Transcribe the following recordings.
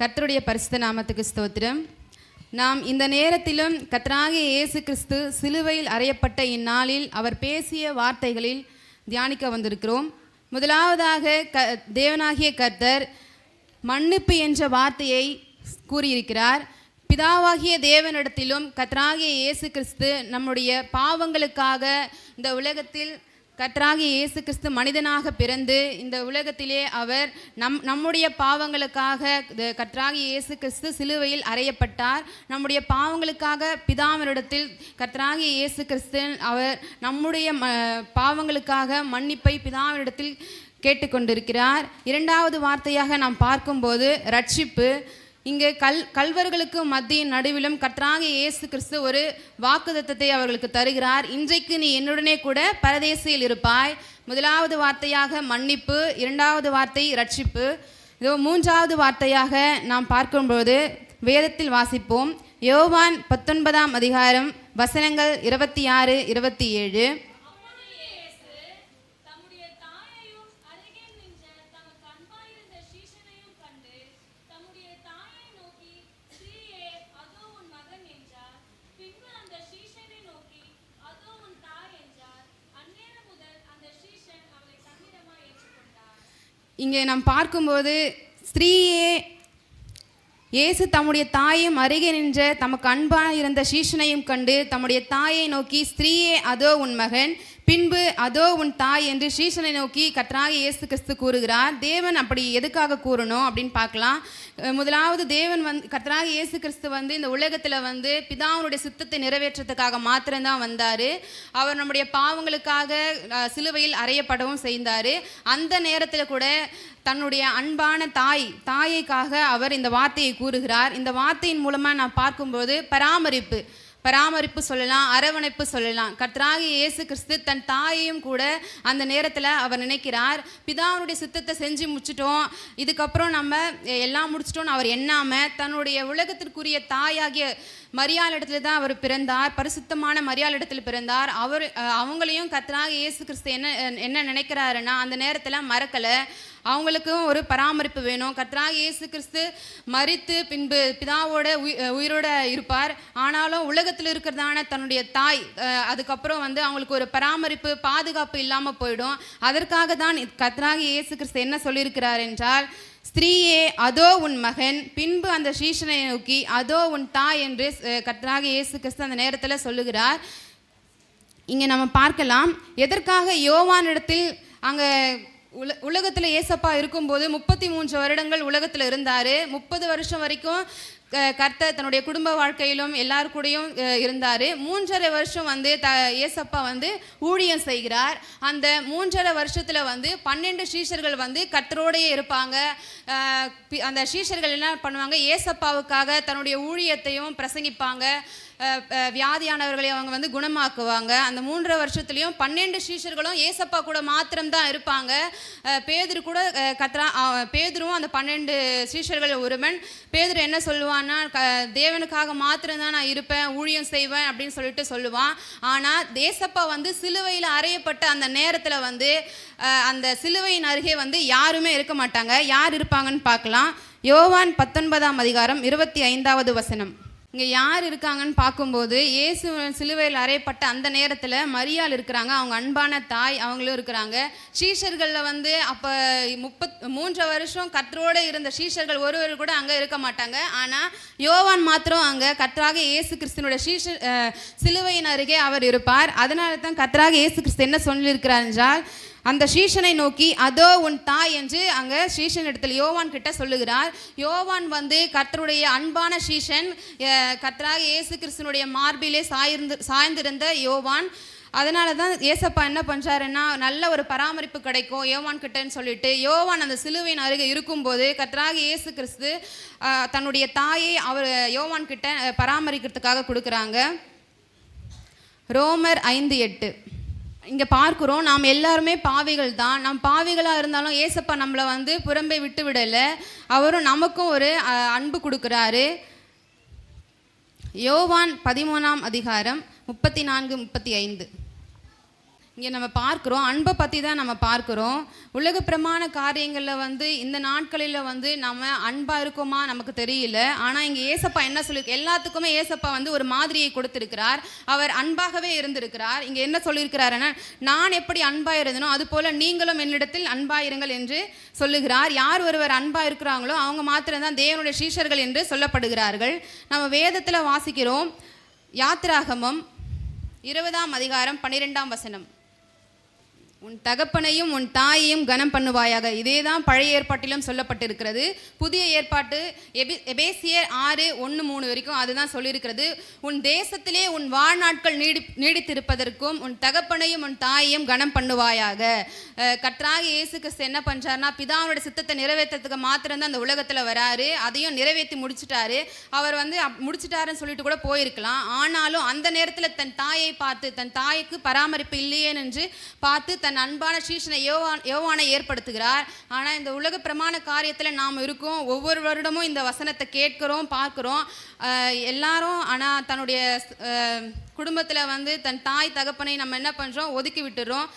கர்த்தருடைய பரிசுத்த நாமத்துக்கு ஸ்தோத்திரம். நாம் இந்த நேரத்திலும் கர்த்தராகிய இயேசு கிறிஸ்து சிலுவையில் அறையப்பட்ட இந்நாளில் அவர் பேசிய வார்த்தைகளில் தியானிக்க வந்திருக்கிறோம். முதலாவதாக க தேவனாகிய கர்த்தர் மன்னிப்பு என்ற வார்த்தையை கூறியிருக்கிறார். பிதாவாகிய தேவனிடத்திலும் கத்ராகிய இயேசு கிறிஸ்து நம்முடைய பாவங்களுக்காக இந்த உலகத்தில் கர்த்தராகிய இயேசு கிறிஸ்து மனிதனாக பிறந்து இந்த உலகத்திலே அவர் நம் நம்முடைய பாவங்களுக்காக இந்த இயேசு கிறிஸ்து சிலுவையில் அறையப்பட்டார். நம்முடைய பாவங்களுக்காக பிதாவினிடத்தில் கர்த்தராகிய இயேசு கிறிஸ்து அவர் நம்முடைய பாவங்களுக்காக மன்னிப்பை பிதாவினிடத்தில் கேட்டுக்கொண்டிருக்கிறார். இரண்டாவது வார்த்தையாக நாம் பார்க்கும்போது ரட்சிப்பு இங்கே கல் கல்வர்களுக்கு மத்தியின் நடுவிலும் கற்றாக இயேசு கிறிஸ்து ஒரு வாக்குதத்தத்தை அவர்களுக்கு தருகிறார். இன்றைக்கு நீ என்னுடனே கூட பரதேசியில் இருப்பாய். முதலாவது வார்த்தையாக மன்னிப்பு இரண்டாவது வார்த்தை ரட்சிப்பு இதோ மூன்றாவது வார்த்தையாக நாம் பார்க்கும்போது வேதத்தில் வாசிப்போம். யோவான் பத்தொன்பதாம் அதிகாரம் வசனங்கள் இருபத்தி ஆறு இருபத்தி ஏழு தம்முடைய தாயையும் அருகே நின்ற தமக்கு அன்பாயிருந்த சீஷனையும் கண்டு தம்முடைய தாயை நோக்கி ஸ்திரீயே அதோ உன் மகன் என்றார் பின்பு அந்த சீஷனை நோக்கி அதோ உன் தாய் என்றார் அந்நேரம் முதல் அந்த சீஷன் அவளை தன்னிடமாய் ஏற்றுக்கொண்டார் இங்கே நாம் பார்க்கும்போது ஸ்திரீயே இயேசு தம்முடைய தாயும் அருகே நின்ற தமக்கு அன்பாக இருந்த சீஷனையும் கண்டு தம்முடைய தாயை நோக்கி ஸ்திரீயே அதோ உன் மகன். பின்பு அதோ உன் தாய் என்று ஸ்ரீசனை நோக்கி கற்றாக இயேசு கிறிஸ்து கூறுகிறார் தேவன் அப்படி எதுக்காக கூறணும்? அப்படின்னு பார்க்கலாம். முதலாவது தேவன் வந்து கர்த்தராக இயேசு கிறிஸ்து வந்து இந்த உலகத்தில் வந்து பிதாவுடைய சித்தத்தை நிறைவேற்றத்துக்காக மாத்திரம்தான் வந்தார். அவர் நம்முடைய பாவங்களுக்காக சிலுவையில் அறையப்படவும் செய்தார். அந்த நேரத்தில் கூட தன்னுடைய அன்பான தாய் தாயைக்காக அவர் இந்த வார்த்தையை கூறுகிறார். இந்த வார்த்தையின் மூலமாக நான் பார்க்கும்போது பராமரிப்பு பராமரிப்பு சொல்லலாம் அரவணைப்பு சொல்லலாம். கர்த்தராகிய இயேசு கிறிஸ்து தன் தாயையும் கூட அந்த நேரத்தில் அவர் நினைக்கிறார். பிதாவுடைய சித்தத்தை செஞ்சு முடிச்சிட்டோம். இதுக்கப்புறம் நம்ம எல்லாம் முடிச்சிட்டோம்னு அவர் எண்ணாமல் தன்னுடைய உலகத்திற்குரிய தாயாகிய மரியாளிடத்துல தான் அவர் பிறந்தார். பரிசுத்தமான மரியாளிடத்தில் பிறந்தார். அவர் அவங்களையும் கர்த்தராகிய இயேசு கிறிஸ்து என்ன என்ன நினைக்கிறாருன்னா அந்த நேரத்தில் மறக்கலை. அவங்களுக்கும் ஒரு பராமரிப்பு வேணும். கத்ராக இயேசு கிறிஸ்து மறித்து பின்பு பிதாவோட உயிரோட இருப்பார். ஆனாலும் உலகத்தில் இருக்கிறதான தன்னுடைய தாய் அதுக்கப்புறம் வந்து அவங்களுக்கு ஒரு பராமரிப்பு பாதுகாப்பு இல்லாமல் போயிடும். அதற்காக தான் கத்ராகி இயேசு கிறிஸ்து என்ன சொல்லியிருக்கிறார் என்றால் ஸ்திரீயே அதோ உன் மகன். பின்பு அந்த சீஷனை நோக்கி அதோ உன் தாய் என்று அஹ் இயேசு கிறிஸ்து அந்த நேரத்தில் சொல்லுகிறார். இங்கே நம்ம பார்க்கலாம் எதற்காக யோவானிடத்தில் அங்கே உல உலகத்தில் ஏசப்பா இருக்கும்போது முப்பத்தி மூன்று வருடங்கள் உலகத்தில் இருந்தார். முப்பது வருஷம் வரைக்கும் க- கர்த்தர் தன்னுடைய குடும்ப வாழ்க்கையிலும் எல்லார் கூடயும் இருந்தார். மூன்றரை வருஷம் வந்து த ஏசப்பா வந்து ஊழியம் செய்கிறார். அந்த மூன்றரை வருஷத்தில் வந்து பன்னெண்டு சீஷர்கள் வந்து கர்த்தரோடையே இருப்பாங்க. பி- அந்த சீஷர்கள் என்ன பண்ணுவாங்க? ஏசப்பாவுக்காக தன்னுடைய ஊழியத்தையும் பிரசங்கிப்பாங்க. வியாதியானவர்களை அவங்க வந்து குணமாக்குவாங்க. அந்த மூன்றரை வருஷத்துலேயும் பன்னெண்டு சீஷர்களும் ஏசப்பா கூட மாத்திரம்தான் இருப்பாங்க. அஹ், பேதுரு கூட கத்ரா அஹ், பேதுருவும் அந்த பன்னெண்டு சீஷர்கள் ஒருவன். பேதுரு என்ன சொல்லுவான்னா க தேவனுக்காக மாத்திரம்தான் நான் இருப்பேன் ஊழியம் செய்வேன் அப்படின்னு சொல்லிட்டு சொல்லுவான். ஆனால் தேசப்பா வந்து சிலுவையில் அறையப்பட்ட அந்த நேரத்தில் வந்து அந்த சிலுவையின் அருகே வந்து யாருமே இருக்க மாட்டாங்க. யார் இருப்பாங்கன்னு பார்க்கலாம். யோவான் பத்தொன்பதாம் அதிகாரம் இருபத்தி ஐந்தாவது வசனம். இங்கே யார் இருக்காங்கன்னு பார்க்கும்போது இயேசு சிலுவையில் அறையப்பட்ட அந்த நேரத்தில் மரியாள் இருக்கிறாங்க. அவங்க அன்பான தாய் அவங்களும் இருக்கிறாங்க. சீஷர்களில் வந்து அப்போ முப்பத் மூன்று வருஷம் கத்தரோடு இருந்த சீஷர்கள் ஒருவர் கூட அங்கே இருக்க மாட்டாங்க. ஆனால் யோவான் மாத்திரம் அங்கே கத்தராக இயேசு கிறிஸ்துனுடைய சீஷர் சிலுவையின் அருகே அவர் இருப்பார். அதனால தான் கத்தராக இயேசு கிறிஸ்து என்ன சொல்லியிருக்கிறார் என்றால் அந்த சீஷனை நோக்கி அதோ உன் தாய் என்று அங்கே சீஷன் இடத்துல யோவான் கிட்ட சொல்லுகிறார். யோவான் வந்து கர்த்தருடைய அன்பான சீஷன் கர்த்தராக இயேசு கிறிஸ்துனுடைய மார்பிலே சாய்ந்து சாய்ந்திருந்த யோவான். அதனால தான் ஏசப்பா என்ன பண்ணுறாருன்னா நல்ல ஒரு பராமரிப்பு கிடைக்கும் யோவான் கிட்டன்னு சொல்லிட்டு யோவான் அந்த சிலுவையின் அருகே இருக்கும்போது கர்த்தராக இயேசு கிறிஸ்து தன்னுடைய தாயை அவர் யோவான் கிட்ட பராமரிக்கிறதுக்காக கொடுக்குறாங்க. ரோமர் ஐந்து எட்டு. இங்கே பார்க்குறோம். நாம் எல்லாருமே பாவிகள் தான். நம் பாவிகளாக இருந்தாலும் ஏசப்பா நம்மளை வந்து புறம்பே விட்டு விடலை. அவரும் நமக்கும் ஒரு அன்பு கொடுக்குறாரு. யோவான் பதிமூணாம் அதிகாரம் முப்பத்தி நான்கு முப்பத்தி ஐந்து. இங்கே நம்ம பார்க்குறோம். அன்பை பற்றி தான் நம்ம பார்க்குறோம். உலக பிரமாண காரியங்களில் வந்து இந்த நாட்களில் வந்து நம்ம அன்பாக இருக்கோமா நமக்கு தெரியல. ஆனால் இங்கே ஏசப்பா என்ன சொல்லியிருக்கு எல்லாத்துக்குமே ஏசப்பா வந்து ஒரு மாதிரியை கொடுத்துருக்கிறார். அவர் அன்பாகவே இருந்திருக்கிறார். இங்கே என்ன சொல்லியிருக்கிறாருன்னா நான் எப்படி அன்பாக இருந்தனோ அதுபோல் நீங்களும் என்னிடத்தில் அன்பாக இருங்கள் என்று சொல்லுகிறார். யார் ஒருவர் அன்பாக இருக்கிறாங்களோ அவங்க மாத்திரம்தான் தேவனுடைய சீஷர்கள் என்று சொல்லப்படுகிறார்கள். நம்ம வேதத்தில் வாசிக்கிறோம். யாத்திராகமம் இருபதாம் அதிகாரம் பன்னிரெண்டாம் வசனம். உன் தகப்பனையும் உன் தாயையும் கனம் பண்ணுவாயாக. இதே தான் பழைய ஏற்பாட்டிலும் சொல்லப்பட்டிருக்கிறது. புதிய ஏற்பாட்டு எபி எபேசியர் ஆறு ஒன்று மூணு வரைக்கும் அதுதான் சொல்லியிருக்கிறது. உன் தேசத்திலே உன் வாழ்நாட்கள் நீடி நீடித்திருப்பதற்கும் உன் தகப்பனையும் உன் தாயையும் கனம் பண்ணுவாயாக. கற்றாக இயேசு கிறிஸ்து என்ன பண்ணுறாருனா பிதாவோட சித்தத்தை நிறைவேற்றுறதுக்கு மாத்திரம்தான் அந்த உலகத்தில் வராரு. அதையும் நிறைவேற்றி முடிச்சிட்டாரு. அவர் வந்து முடிச்சிட்டாருன்னு சொல்லிட்டு கூட போயிருக்கலாம். ஆனாலும் அந்த நேரத்தில் தன் தாயை பார்த்து தன் தாய்க்கு பராமரிப்பு இல்லையே என்று பார்த்து தன் அன்பான சீஷனை யோவான் யோவானை ஏற்படுத்துகிறார். ஆனால் இந்த உலக பிரமாண காரியத்தில் நாம் இருக்கோம். ஒவ்வொரு வருடமும் இந்த வசனத்தை கேட்கிறோம் பார்க்குறோம். எல்லாரும் ஆனால் தன்னுடைய குடும்பத்தில் வந்து தன் தாய் தகப்பனை நம்ம என்ன பண்ணுறோம் ஒதுக்கி விட்டுறோம்.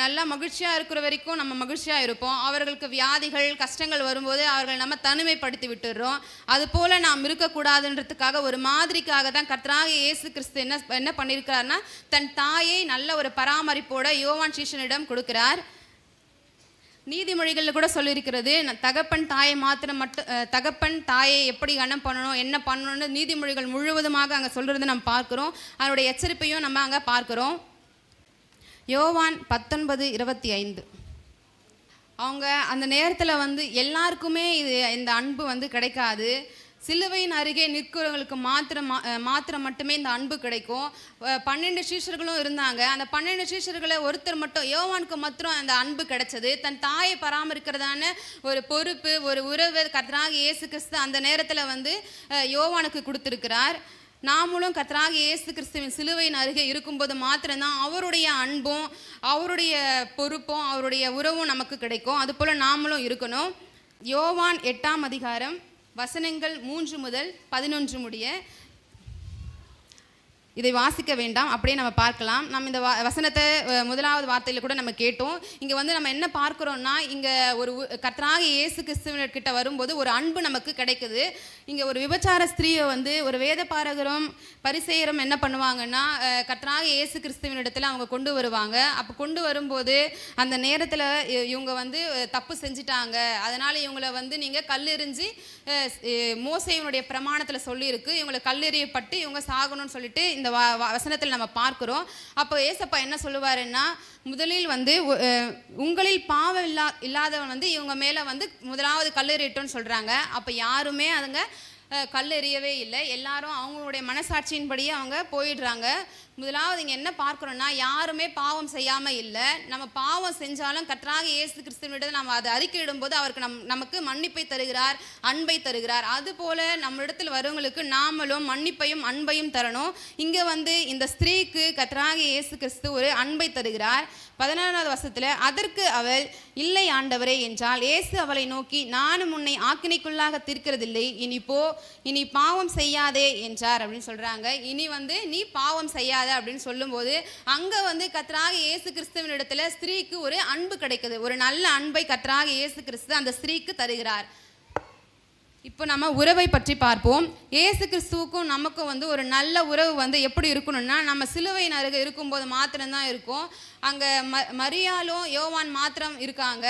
நல்லா மகிழ்ச்சியாக இருக்கிற வரைக்கும் நம்ம மகிழ்ச்சியாக இருப்போம். அவர்களுக்கு வியாதிகள் கஷ்டங்கள் வரும்போது அவர்கள் நம்ம தனிமைப்படுத்தி விட்டுடுறோம். அது போல் நாம் இருக்கக்கூடாதுன்றதுக்காக ஒரு மாதிரிக்காக தான் கர்த்தராக இயேசு கிறிஸ்து என்ன என்ன பண்ணியிருக்கிறாருன்னா தன் தாயை நல்ல ஒரு பராமரிப்போட யோவான் சீஷனிடம் கொடுக்கிறார். நீதிமொழிகளில் கூட சொல்லியிருக்கிறது தகப்பன் தாயை மாத்திரம் மட்டும் தகப்பன் தாயை எப்படி கனம் பண்ணணும் என்ன பண்ணணும்னு நீதிமொழிகள் முழுவதுமாக அங்கே சொல்கிறது நம்ம பார்க்குறோம். அதனுடைய எச்சரிப்பையும் நம்ம அங்கே பார்க்குறோம். யோவான் பத்தொன்பது இருபத்தி ஐந்து அவங்க அந்த நேரத்தில் வந்து எல்லாருக்குமே இது இந்த அன்பு வந்து கிடைக்காது. சிலுவையின் அருகே நிற்கிறவங்களுக்கு மாத்திரம் மா- மாத்திரம் மட்டுமே இந்த அன்பு கிடைக்கும். பன்னெண்டு சீஷர்களும் இருந்தாங்க. அந்த பன்னெண்டு சீஷர்களை ஒருத்தர் மட்டும் யோவானுக்கு மாத்திரம் அந்த அன்பு கிடைச்சது. தன் தாயை பராமரிக்கிறதான ஒரு பொறுப்பு ஒரு உறவு கர்த்தராக இயேசு கிறிஸ்து அந்த நேரத்தில் வந்து யோவானுக்கு கொடுத்துருக்கிறார். நாமளும் கத்தராக இயேசு கிறிஸ்துவின் சிலுவையின் அருகே இருக்கும்போது மாத்திரம்தான் அவருடைய அன்பும் அவருடைய பொறுப்பும் அவருடைய உறவும் நமக்கு கிடைக்கும். அதுபோல் நாமளும் இருக்கணும். யோவான் எட்டாம் அதிகாரம் வசனங்கள் மூன்று முதல் பதினொன்று முடிய. இதை வாசிக்க வேண்டாம். அப்படியே நம்ம பார்க்கலாம். நம்ம இந்த வசனத்தை முதலாவது வார்த்தையில் கூட நம்ம கேட்டோம். இங்கே வந்து நம்ம என்ன பார்க்குறோம்னா இங்கே ஒரு உ- கர்த்தராக இயேசு கிறிஸ்துவர்கிட்ட வரும்போது ஒரு அன்பு நமக்கு கிடைக்குது. இங்கே ஒரு விபச்சார ஸ்திரீயை வந்து ஒரு வேத பாரகரும் பரிசெயரும் என்ன பண்ணுவாங்கன்னா அஹ், இயேசு கிறிஸ்துவின் இடத்துல அவங்க கொண்டு வருவாங்க. அப்போ கொண்டு வரும்போது அந்த நேரத்தில் இவங்க வந்து தப்பு செஞ்சிட்டாங்க. அதனால் இவங்களை வந்து நீங்கள் கல்லெறிஞ்சு அஹ், பிரமாணத்தில் சொல்லியிருக்கு. இவங்களை கல்லெறியப்பட்டு இவங்க சாகணும்னு சொல்லிட்டு இந்த வ வ- வசனத்தில் நம்ம பார்க்குறோம். அப்போ ஏசப்பா என்ன சொல்லுவாருன்னா முதலில் வந்து உங்களில் பாவம் இல்லா இல்லாதவன் வந்து இவங்க மேலே வந்து முதலாவது கல்லறிட்டோன்னு சொல்கிறாங்க அப்போ யாருமே அதுங்க கல் எறியவே இல்லை. எல்லாரும் அவங்களுடைய மனசாட்சியின்படியே அவங்க போயிடுறாங்க. முதலாவது இங்கே என்ன பார்க்குறோன்னா யாருமே பாவம் செய்யாமல் இல்லை. நம்ம பாவம் செஞ்சாலும் கற்றாக இயேசு கிறிஸ்துவனிடம் நம்ம அதை அறிக்கையிடும்போது அவருக்கு நம் நமக்கு மன்னிப்பை தருகிறார் அன்பை தருகிறார். அதுபோல நம்மளிடத்தில் வரவங்களுக்கு நாமளும் மன்னிப்பையும் அன்பையும் தரணும். இங்கே வந்து இந்த ஸ்திரீக்கு கற்றாக இயேசு கிறிஸ்து ஒரு அன்பை தருகிறார். பதினாறாவது வருஷத்தில் அதற்கு அவள் இல்லை ஆண்டவரே என்றால் இயேசு அவளை நோக்கி நானும் உன்னை ஆக்கினைக்குள்ளாக தீர்க்கிறதில்லை. இனி போ இனி பாவம் செய்யாதே என்றார் அப்படின்னு சொல்கிறாங்க இனி வந்து நீ பாவம் செய்யாத அப்படின்னு சொல்லும்போது அங்கே வந்து கத்ராக இயேசு கிறிஸ்துவின் இடத்துல ஸ்திரீக்கு ஒரு அன்பு கிடைக்குது. ஒரு நல்ல அன்பை கத்ராக இயேசு கிறிஸ்து அந்த ஸ்திரீக்கு தருகிறார். இப்போ நம்ம உறவை பற்றி பார்ப்போம். ஏசு கிறிஸ்துவுக்கும் நமக்கும் வந்து ஒரு நல்ல உறவு வந்து எப்படி இருக்கணும்னா நம்ம சிலுவையின் அருகே இருக்கும்போது மாத்திரம்தான் இருக்கும். அங்கே ம மரியாலும் யோவான் மாத்திரம் இருக்காங்க.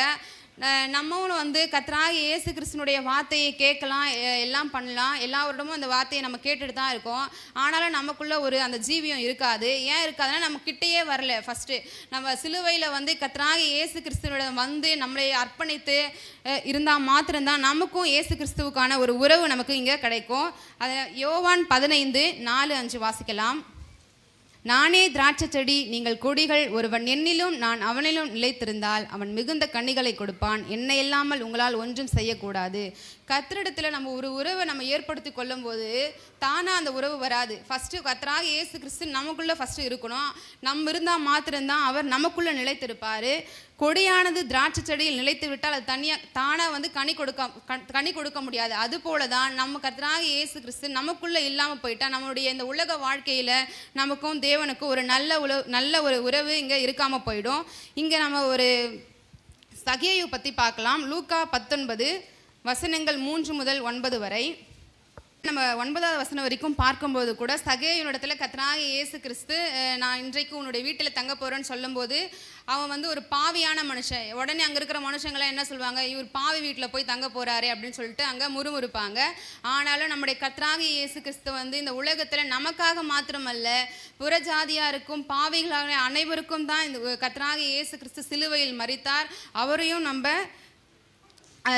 நம்மளும் வந்து கத்ராக இயேசு கிறிஸ்துனுடைய வார்த்தையை கேட்கலாம் எல்லாம் பண்ணலாம். எல்லாரோடமும் அந்த வார்த்தையை நம்ம கேட்டுட்டு தான் இருக்கோம். ஆனாலும் நமக்குள்ளே ஒரு அந்த ஜீவியம் இருக்காது. ஏன் இருக்காதுன்னா நம்ம கிட்டேயே வரல. ஃபஸ்ட்டு நம்ம சிலுவையில் வந்து கத்ராக இயேசு கிறிஸ்துவோட வந்து நம்மளை அர்ப்பணித்து இருந்தால் மாத்திரம்தான் நமக்கும் இயேசு கிறிஸ்துவுக்கான ஒரு உறவு நமக்கு இங்கே கிடைக்கும். அதை யோவான் பதினைந்து நாலு அஞ்சு வாசிக்கலாம். நானே திராட்சை செடி நீங்கள் கொடிகள் ஒருவன் என்னிலும் நான் அவனிலும் நிலைத்திருந்தால் அவன் மிகுந்த கனிகளை கொடுப்பான். என்னை இல்லாமல் உங்களால் ஒன்றும் செய்யக்கூடாது. கத்திரிடத்தில் நம்ம ஒரு உறவை நம்ம ஏற்படுத்தி கொள்ளும்போது தானாக அந்த உறவு வராது. ஃபஸ்ட்டு கத்தராக இயேசு கிறிஸ்து நமக்குள்ளே ஃபஸ்ட்டு இருக்கணும். நம்ம இருந்தால் மாத்திரம்தான் அவர் நமக்குள்ளே நிலைத்திருப்பார். கொடியானது திராட்சை செடியில் நிலைத்து விட்டால் அது தனியாக தானாக வந்து கனி கொடுக்க கனி கொடுக்க முடியாது. அதுபோல தான் நம்ம கர்த்தராக இயேசு கிறிஸ்து நமக்குள்ளே இல்லாமல் போயிட்டால் நம்மளுடைய இந்த உலக வாழ்க்கையில் நமக்கும் தேவனுக்கும் ஒரு நல்ல உழவு நல்ல ஒரு உறவு இங்கே இருக்காமல் போயிடும். இங்கே நம்ம ஒரு சகேயு பற்றி பார்க்கலாம். லூக்கா பத்தொன்பது வசனங்கள் மூன்று முதல் ஒன்பது வரை. நம்ம ஒன்பதாவது வசனம் வரைக்கும் பார்க்கும்போது கூட சகேயுனிடத்துல கத்தனாக இயேசு கிறிஸ்து நான் இன்றைக்கு உன்னுடைய வீட்டில் தங்க போகிறேன்னு சொல்லும்போது அவன் வந்து ஒரு பாவியான மனுஷன். உடனே அங்கே இருக்கிற மனுஷங்களாம் என்ன சொல்லுவாங்க? இவர் பாவி வீட்டில் போய் தங்க போகிறாரு அப்படின்னு சொல்லிட்டு அங்கே முறுமுறுப்பாங்க. ஆனாலும் நம்முடைய கத்ராக இயேசு கிறிஸ்து வந்து இந்த உலகத்தில் நமக்காக மாத்திரமல்ல புறஜாதியாருக்கும் பாவிகளாக அனைவருக்கும் தான் இந்த கத்ராக இயேசு கிறிஸ்து சிலுவையில் மறித்தார் அவரையும் நம்ம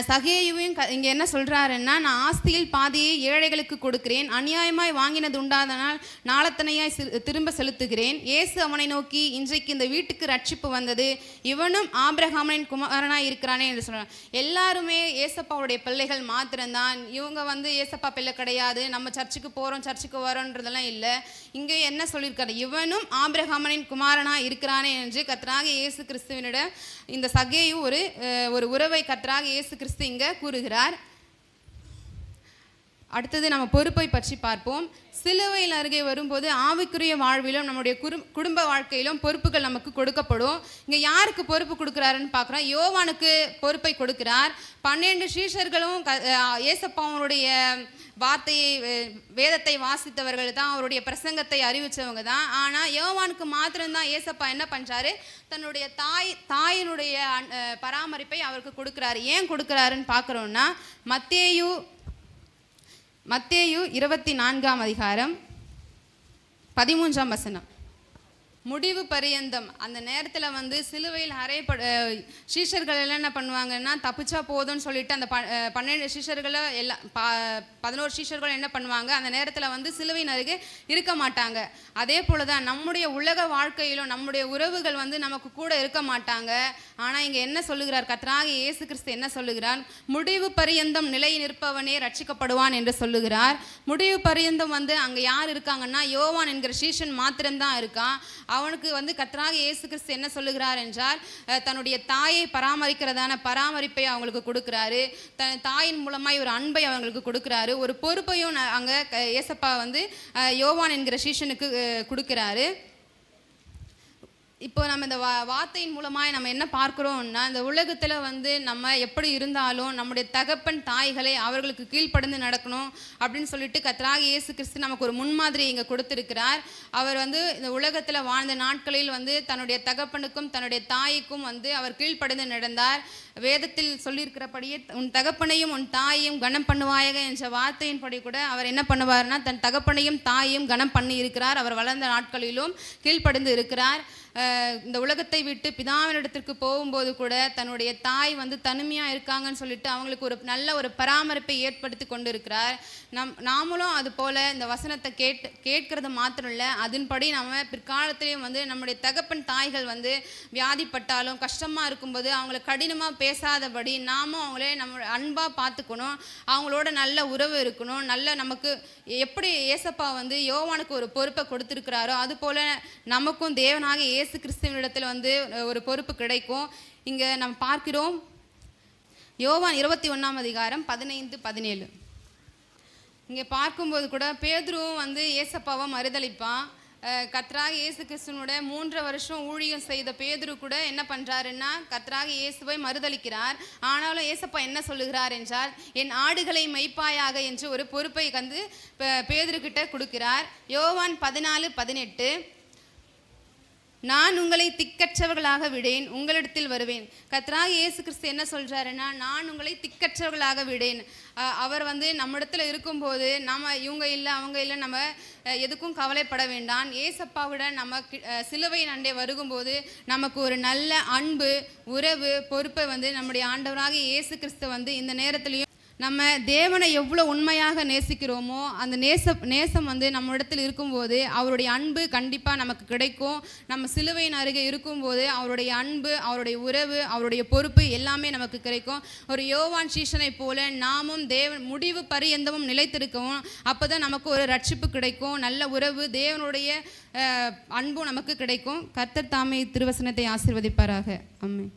சகேயுவையும் க இங்கே என்ன சொல்கிறாருன்னா நான் ஆஸ்தியில் பாதியை ஏழைகளுக்கு கொடுக்கிறேன். அநியாயமாய் வாங்கினது உண்டாதனால் நாளத்தனையாய் திரும்ப செலுத்துகிறேன். இயேசு அவனை நோக்கி இன்றைக்கு இந்த வீட்டுக்கு ரட்சிப்பு வந்தது. இவனும் ஆபிரகாமனின் குமாரனாக இருக்கிறானே என்று சொல்கிறான் எல்லாருமே ஏசப்பாவுடைய பிள்ளைகள் மாத்திரம்தான். இவங்க வந்து ஏசப்பா பிள்ளை கிடையாது. நம்ம சர்ச்சுக்கு போகிறோம் சர்ச்சுக்கு வரோன்றதெல்லாம் இல்லை. இங்கே என்ன சொல்லியிருக்காரு? இவனும் ஆபிரகாமனின் குமாரனாக இருக்கிறானே என்று கத்தராக இயேசு கிறிஸ்துவனிடம் இந்த சகேயு ஒரு ஒரு உறவை கற்றாக இயேசு கிறிஸ்து இங்கே கூறுகிறார். அடுத்தது நம்ம பொறுப்பை பற்றி பார்ப்போம். சிலுவையில் அருகே வரும்போது ஆவிக்குரிய வாழ்விலும் நம்முடைய குடும்ப வாழ்க்கையிலும் பொறுப்புகள் நமக்கு கொடுக்கப்படும். இங்கே யாருக்கு பொறுப்பு கொடுக்குறாருன்னு பார்க்குறோம். யோவானுக்கு பொறுப்பை கொடுக்கிறார். பன்னெண்டு சீஷர்களும் க ஏசப்பாவனுடைய வார்த்தையை வேதத்தை வாசித்தவர்கள் தான் அவருடைய பிரசங்கத்தை அறிவிச்சவங்க தான். ஆனால் யோவானுக்கு மாத்திரம்தான் ஏசப்பா என்ன பண்ணுறாரு தன்னுடைய தாய் தாயினுடைய அன்- பராமரிப்பை அவருக்கு கொடுக்குறாரு. ஏன் கொடுக்குறாருன்னு பார்க்குறோன்னா மத்தேயு மத்தேயு இருபத்தி நான்காம் அதிகாரம் பதிமூன்றாம் வசனம். முடிவு பரியந்தம். அந்த நேரத்தில் வந்து சிலுவையில் அறையப்பட சீஷர்கள் எல்லாம் என்ன பண்ணுவாங்கன்னா தப்பிச்சா போதும்னு சொல்லிட்டு அந்த ப- பன்னெண்டு சீஷர்களை எல்லாம் ப பதினோரு சீஷர்கள் என்ன பண்ணுவாங்க அந்த நேரத்தில் வந்து சிலுவையின் அருகே இருக்க மாட்டாங்க. அதே போல தான் நம்முடைய உலக வாழ்க்கையிலும் நம்முடைய உறவுகள் வந்து நமக்கு கூட இருக்க மாட்டாங்க. ஆனால் இங்கே என்ன சொல்லுகிறார்? கத்ராகி இயேசு கிறிஸ்து என்ன சொல்லுகிறார்? முடிவு பரியந்தம் நிலை நிற்பவனே ரட்சிக்கப்படுவான் என்று சொல்லுகிறார். முடிவு பரியந்தம் வந்து அங்கே யார் இருக்காங்கன்னா யோவான் என்கிற சீஷன் மாத்திரம்தான் இருக்கான். அவனுக்கு வந்து கர்த்தராக இயேசு கிறிஸ்து என்ன சொல்லுகிறார் என்றால் தன்னுடைய தாயை பராமரிக்கிறதான பராமரிப்பை அவங்களுக்கு கொடுக்குறாரு. தன் தாயின் மூலமாய் ஒரு அன்பை அவங்களுக்கு கொடுக்குறாரு. ஒரு பொறுப்பையும் அங்கே அங்க க- ஏசப்பா வந்து யோவான் என்கிற சீஷனுக்கு கொடுக்குறாரு. இப்போ நம்ம இந்த வா வார்த்தையின் மூலமாக நம்ம என்ன பார்க்குறோம்னா இந்த உலகத்தில் வந்து நம்ம எப்படி இருந்தாலும் நம்முடைய தகப்பன் தாய்களை அவர்களுக்கு கீழ்ப்படுந்து நடக்கணும் அப்படின்னு சொல்லிட்டு கத்தராக இயேசு கிறிஸ்து நமக்கு ஒரு முன்மாதிரி இங்கே கொடுத்துருக்கிறார். அவர் வந்து இந்த உலகத்தில் வாழ்ந்த நாட்களில் வந்து தன்னுடைய தகப்பனுக்கும் தன்னுடைய தாய்க்கும் வந்து அவர் கீழ்ப்படிந்து நடந்தார். வேதத்தில் சொல்லியிருக்கிறபடியே உன் தகப்பனையும் உன் தாயையும் கனம் பண்ணுவாயக என்ற வார்த்தையின்படி கூட அவர் என்ன பண்ணுவார்னா தன் தகப்பனையும் தாயையும் கனம் பண்ணி இருக்கிறார் அவர் வளர்ந்த நாட்களிலும் கீழ்ப்படுந்து இருக்கிறார். இந்த உலகத்தை விட்டு பிதாவினிடத்திற்கு போகும்போது கூட தன்னுடைய தாய் வந்து தனிமையாக இருக்காங்கன்னு சொல்லிட்டு அவங்களுக்கு ஒரு நல்ல ஒரு பராமரிப்பை ஏற்படுத்தி கொண்டு இருக்கிறார் நம் நாமளும் அது போல் இந்த வசனத்தை கேட்டு கேட்கறது மாத்திரம் இல்லை. அதன்படி நம்ம பிற்காலத்திலையும் வந்து நம்முடைய தகப்பன் தாய்கள் வந்து வியாதிப்பட்டாலும் கஷ்டமாக இருக்கும்போது அவங்கள கடினமாக பேசாதபடி நாமும் அவங்களே நம்ம அன்பாக பார்த்துக்கணும். அவங்களோட நல்ல உறவு இருக்கணும். நல்ல நமக்கு எப்படி ஏசப்பா வந்து யோவானுக்கு ஒரு பொறுப்பை கொடுத்துருக்கிறாரோ அது போல் நமக்கும் தேவனாக இயேசு கிறிஸ்துவனிடத்தில் வந்து ஒரு பொறுப்பு கிடைக்கும். இங்கே நம்ம பார்க்கிறோம். யோவான் இருபத்தி ஒன்றாம் அதிகாரம் பதினைந்து பதினேழு. இங்கே பார்க்கும்போது கூட பேதுருவும் வந்து ஏசப்பாவை மறுதளிப்பான் கத்ராக இயேசு கிறிஸ்துவனோட மூன்று வருஷம் ஊழியம் செய்த பேதுரு கூட என்ன பண்ணுறாருன்னா கத்ராக இயேசுவை மறுதளிக்கிறார். ஆனாலும் ஏசப்பா என்ன சொல்லுகிறார் என்றால் என் ஆடுகளை மெய்ப்பாயாக என்று ஒரு பொறுப்பை வந்து பேதுருக்கிட்ட கொடுக்கிறார். யோவான் பதினாலு பதினெட்டு. நான் உங்களை திக்கற்றவர்களாக விடேன் உங்களிடத்தில் வருவேன். கத்ரா இயேசு கிறிஸ்து என்ன சொல்கிறாருன்னா நான் உங்களை திக்கற்றவர்களாக விடேன். அவர் வந்து நம்மிடத்தில் இருக்கும்போது நம்ம இவங்க இல்லை அவங்க இல்லை நம்ம எதுக்கும் கவலைப்பட வேண்டாம். ஏசப்பாவிட நம்ம கி- சிலுவை நண்டே வருகும்போது நமக்கு ஒரு நல்ல அன்பு உறவு பொறுப்பை வந்து நம்முடைய ஆண்டவராக இயேசு கிறிஸ்து வந்து இந்த நேரத்திலையும் நம்ம தேவனை எவ்வளோ உண்மையாக நேசிக்கிறோமோ அந்த நேச நேசம் வந்து நம்ம இடத்துல இருக்கும்போது அவருடைய அன்பு கண்டிப்பாக நமக்கு கிடைக்கும். நம்ம சிலுவையின் அருகே இருக்கும்போது அவருடைய அன்பு அவருடைய உறவு அவருடைய பொறுப்பு எல்லாமே நமக்கு கிடைக்கும். ஒரு யோவான் சீஷனை போல நாமும் தேவன் முடிவு பரியந்தமும் நிலைத்திருக்கவும் அப்போ தான் நமக்கு ஒரு ரட்சிப்பு கிடைக்கும் நல்ல உறவு தேவனுடைய அன்பும் நமக்கு கிடைக்கும். கர்த்தர் தாமே திருவசனத்தை ஆசிர்வதிப்பாராக. அம்மே